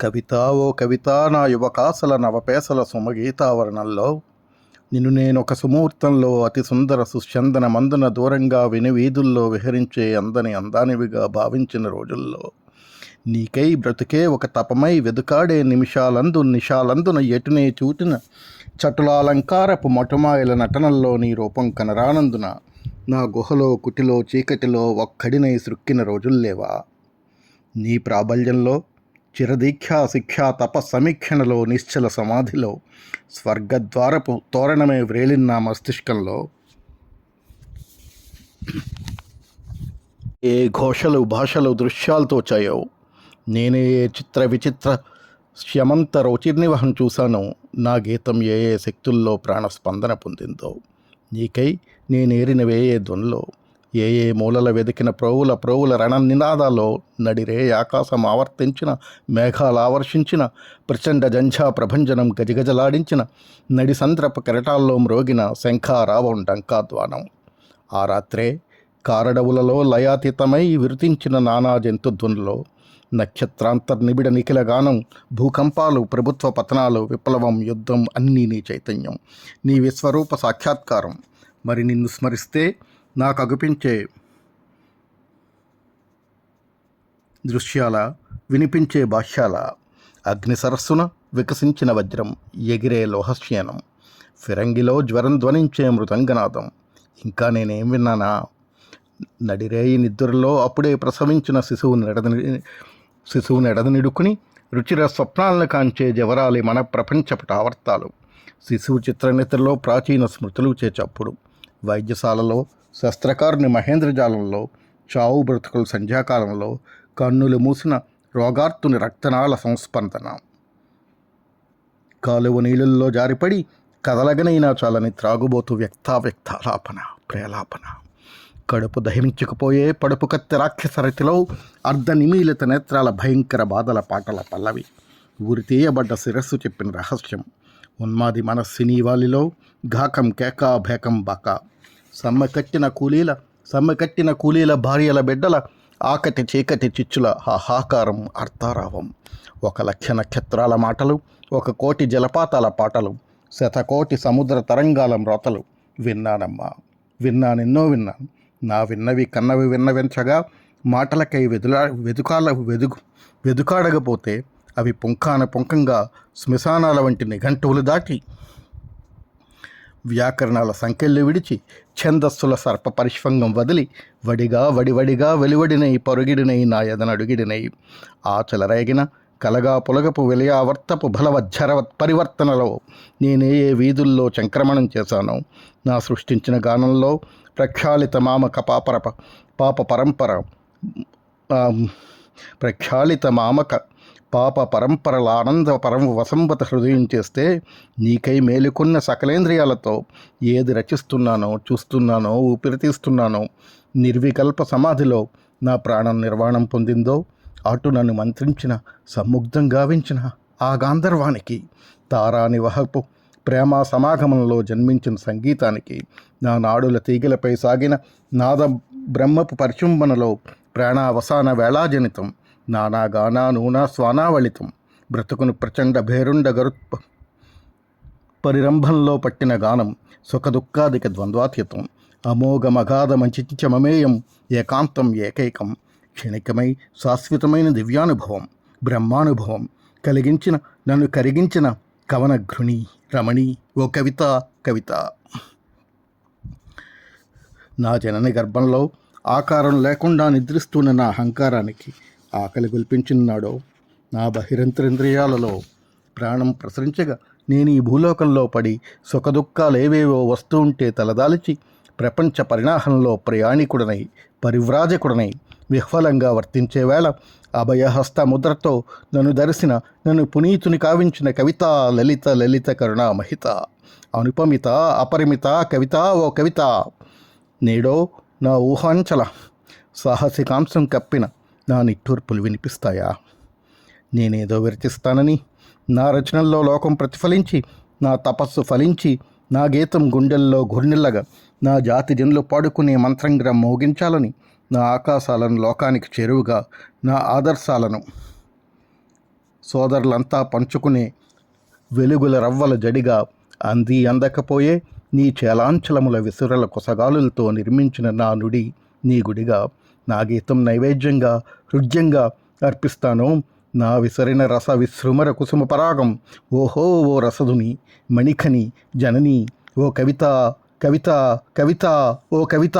కవిత ఓ కవిత నా యువకాసల నవపేసల సుమగీతావరణంలో నిన్ను నేనొక ఒక సుముహూర్తంలో అతి సుందర సుశ్చందన మందున దూరంగా విని వీధుల్లో విహరించే అందని అందానివిగా భావించిన రోజుల్లో. నీకై బ్రతుకే ఒక తపమై వెదుకాడే నిమిషాలందు నిషాలందున ఎటునే చూచిన చటులాలంకారపు మొటమాయల నటనల్లో నీ రూపం కనరానందున నా గుహలో కుటిలో చీకటిలో ఒక్కడినై సృక్కిన రోజుల్లేవా? నీ ప్రాబల్యంలో చిరదీక్షా శిక్షా తప సమీక్షణలో నిశ్చల సమాధిలో స్వర్గద్వారపు తోరణమే వ్రేలిన మస్తిష్కంలో. ఏ ఘోషలు భాషలు దృశ్యాలతో చాయవు నేనే ఏ చిత్ర విచిత్ర శ్యమంత రోచిర్నివహం చూశాను నా గీతం ఏ ఏ శక్తుల్లో ప్రాణస్పందన పొందిందో నీకై నేనేరినవే ఏ ధ్వనిలో ఏ ఏ మూలల వెదికిన ప్రోవుల ప్రోవుల రణ నినాదాల్లో నడిరే ఆకాశం ఆవర్తించిన మేఘాలు ఆవర్షించిన ప్రచండ జంఝా ప్రభంజనం గజగజలాడించిన నడి సంద్రప కెరటాల్లో మ్రోగిన శంఖారావం డంకాద్వానం ఆ రాత్రే కారడవులలో లయాతీతమై విరుతించిన నానా జంతుధ్వనులో నక్షత్రాంతర్నిబిడ నిఖిల గానం భూకంపాలు ప్రభుత్వ పతనాలు విప్లవం యుద్ధం అన్నీ నీ చైతన్యం. నీ విశ్వరూప సాక్షాత్కారం. మరి నిన్ను స్మరిస్తే నాకు అగుపించే దృశ్యాల వినిపించే భాష్యాల అగ్ని సరస్సున వికసించిన వజ్రం ఎగిరే లోహశ్యనం ఫిరంగిలో జ్వరం ధ్వనించే మృతంగనాథం ఇంకా నేనేం విన్నానా? నడిరేయి నిద్రలో అప్పుడే ప్రసవించిన శిశువు నెడదని శిశువు నెడదనిడుకుని రుచిర స్వప్నాలను కాంచే జవరాలి మన ప్రపంచపట ఆవర్తాలు శిశువు చిత్రనిద్రలో ప్రాచీన స్మృతులు చేచప్పుడు వైద్యశాలలో శస్త్రకారుని మహేంద్రజాలంలో చావు బ్రతుకుల సంధ్యాకాలంలో కన్నులు మూసిన రోగార్తుని రక్తనాళ సంస్పందన. కాలువ నీళ్ళల్లో జారిపడి కదలగనైనా చాలని త్రాగుబోతు వ్యక్తావ్యక్తాలాపన ప్రేలాపన. కడుపు దహించుకుపోయే పడుపు కత్తి రాక్షసరతిలో అర్ధ నిమీలిత నేత్రాల భయంకర బాధల పాటల పల్లవి. ఊరి తీయబడ్డ శిరస్సు చెప్పిన రహస్యం. ఉన్మాది మనస్సిని వాలిలో ఘాకం కేకా భేకం బాకా. సమ్మెకట్టిన కూలీల సమ్మెకట్టిన కూలీల భార్యల బిడ్డల ఆకటి చీకటి చిచ్చుల హాహాకారం అర్థారావం ఒక లక్ష నక్షత్రాల మాటలు ఒక కోటి జలపాతాల పాటలు శతకోటి సముద్ర తరంగాల మ్రోతలు విన్నానమ్మా విన్నానెన్నో విన్నాను నా విన్నవి కన్నవి విన్నవించగా మాటలకై వెదులా వెదుకాల వెదుగు వెదుకాడకపోతే అవి పుంఖాన పుంఖంగా శ్మశానాల వంటి నిఘంటువులు దాటి వ్యాకరణాల సంఖ్యలు విడిచి ఛందస్సుల సర్ప పరిష్వంగం వదిలి వడిగా వడివడిగా వెలువడినై పరుగిడినై నా ఎదనడుగిడినై ఆ కలగా పులగపు విలయావర్తపు బలవజ్జరవత్ పరివర్తనలో నేనే ఏ వీధుల్లో సంక్రమణం చేశానో? నా సృష్టించిన గానంలో ప్రక్షాళిత మామక పాపర పాప పరంపర ప్రఖ్యాళిత ప్రక్షాళిత మామక పాప పరంపరల ఆనంద పరం వసంబత హృదయం చేస్తే నీకై మేలుకున్న సకలేంద్రియాలతో ఏది రచిస్తున్నానో చూస్తున్నానో ఊపిరితీస్తున్నానో నిర్వికల్ప సమాధిలో నా ప్రాణం నిర్వాణం పొందిందో అటు నన్ను మంత్రించిన సముగ్ధం గావించిన ఆ గాంధర్వానికి తారాని వహపు ప్రేమ సమాగమంలో జన్మించిన సంగీతానికి నా నాడుల తీగలపై సాగిన నాద బ్రహ్మపు పరిచుంబనలో ప్రాణావసాన వేళాజనితం నానా గానా నూనా స్వానావళితం బ్రతుకును ప్రచండ భేరుండ గరుత్ప పరిరంభంలో పట్టిన గానం సుఖదుఃఖాదిక ద్వంద్వాతీతం. అమోఘమగాధ మంచిమమేయం ఏకాంతం ఏకైకం క్షణికమై శాశ్వతమైన దివ్యానుభవం బ్రహ్మానుభవం కలిగించిన నన్ను కరిగించిన కవన ఘృణి రమణి ఓ కవిత కవిత. నా జనని గర్భంలో ఆకారం లేకుండా నిద్రిస్తున్న నా అహంకారానికి ఆకలి గొల్పించినాడో నా బహిరంతరింద్రియాలలో ప్రాణం ప్రసరించగా నేను ఈ భూలోకంలో పడి సుఖదుఖాలేవేవో వస్తూ ఉంటే తలదాల్చి ప్రపంచ పరిణాహంలో ప్రయాణికుడనై పరివ్రాజకుడనై విహ్వలంగా వర్తించే వేళ అభయహస్త ముద్రతో నన్ను దరిసిన నన్ను పునీతుని కావించిన కవిత లలిత లలిత కరుణ మహిత అనుపమిత అపరిమిత కవిత ఓ కవిత. నేడో నా ఊహాంచల సాహసికాంశం కప్పిన నా నిట్టూర్పులు వినిపిస్తాయా? నేనేదో విరచిస్తానని నా రచనల్లో లోకం ప్రతిఫలించి నా తపస్సు ఫలించి నా గీతం గుండెల్లో గుర్నిల్లగా నా జాతి జనులు పాడుకునే మంత్రంగా మోగించాలని నా ఆకాశాలను లోకానికి చేరువుగా నా ఆదర్శాలను సోదరులంతా పంచుకునే వెలుగుల రవ్వల జడిగా అంది అందకపోయే నీ చేలాంచలముల విసురల కొసగాలులతో నిర్మించిన నా నుడి నీ గుడిగా నా గీతం నైవేద్యంగా హృద్యంగా అర్పిస్తాను. నా విసరిన రస విశృమర కుసుమ పరాగం ఓహో ఓ రసదుని మణిఖని జనని ఓ కవిత కవిత కవిత ఓ కవిత.